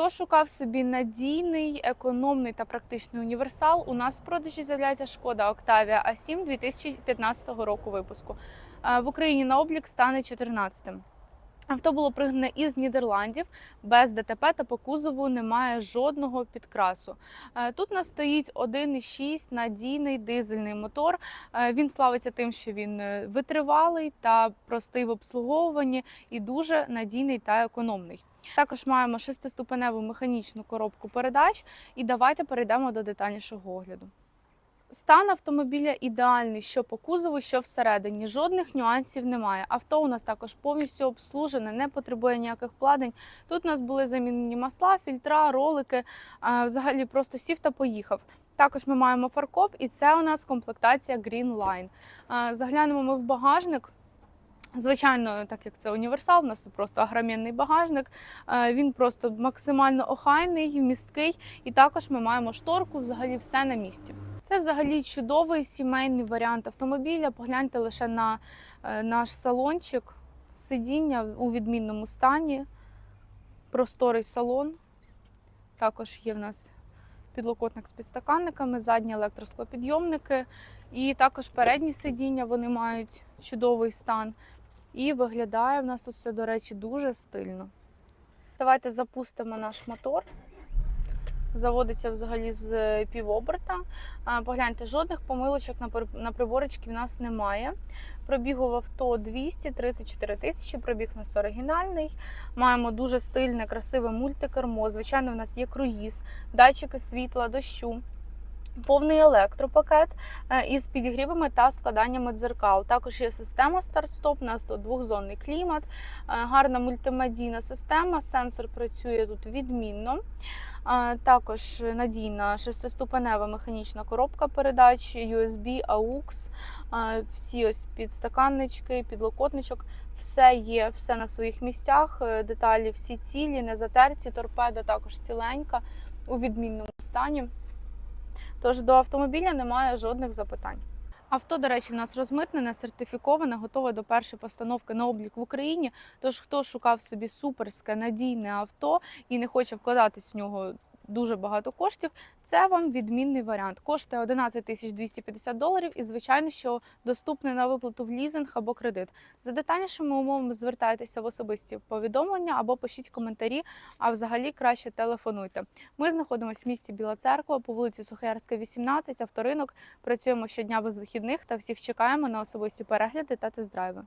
Хто шукав собі надійний, економний та практичний універсал, у нас в продажі з'являється шкода Octavia A7 2015 року випуску. В Україні на облік стане 14-тим. Авто було пригнане із Нідерландів без ДТП та по кузову немає жодного підкрасу. Тут нас стоїть 1,6 надійний дизельний мотор. Він славиться тим, що він е, витривалий та простий в обслуговуванні і дуже надійний та економний. Також маємо шестиступеневу механічну коробку передач, і давайте перейдемо до детальнішого огляду. Стан автомобіля ідеальний, що по кузову, що всередині. Жодних нюансів немає. Авто у нас також повністю обслужене, не потребує ніяких вкладень. Тут у нас були замінені масла, фільтра, ролики. Взагалі просто сів та поїхав. Також ми маємо фаркоп, і це у нас комплектація Green Line. Заглянемо ми в багажник. Звичайно, так як це універсал, у нас тут просто агромінний багажник. Е, Він просто максимально охайний, місткий. І також ми маємо шторку, взагалі все на місці. Це взагалі чудовий сімейний варіант автомобіля. Погляньте лише на е, наш салончик, сидіння у відмінному стані, просторий салон. Також є в нас підлокотник з підстаканниками, задні електросклопідйомники. І також передні сидіння вони мають чудовий стан. І виглядає в нас тут все, до речі, дуже стильно. Давайте запустимо наш мотор. Заводиться взагалі з півоберта. Погляньте, жодних помилочок на на приборочки в нас немає. Пробігу в авто 234 тисячі, пробіг у нас оригінальний. Маємо дуже стильне, красиве мультикермо. Звичайно, в нас є круїз, датчики світла, дощу. Повний електропакет е, із підігрівами та складаннями дзеркал. Також є система старт-стоп, у нас тут двохзонний клімат, е, гарна мультимедійна система, сенсор працює тут відмінно. Е, Також надійна шестиступенева механічна коробка передач, USB, AUX, всі ось підстаканнички, підлокотничок. Все є, все на своїх місцях. Деталі всі цілі, не затерті. Торпеда також ціленька у відмінному стані. Тож до автомобіля немає жодних запитань. Авто, до речі, в нас розмитнене, сертифіковане, готове до першої постановки на облік в Україні. Тож, хто шукав собі суперське надійне авто і не хоче вкладатись в нього дуже багато коштів, це вам відмінний варіант. Коштує 11 тисяч 250 доларів і, звичайно, що доступне на виплату в лізинг або кредит. За детальнішими умовами звертайтеся в особисті повідомлення або пишіть коментарі, а взагалі краще телефонуйте. Ми знаходимося в місті Біла Церква по вулиці Сухоярська, 18, авторинок. Працюємо щодня без вихідних та всіх чекаємо на особисті перегляди та тест-драйви.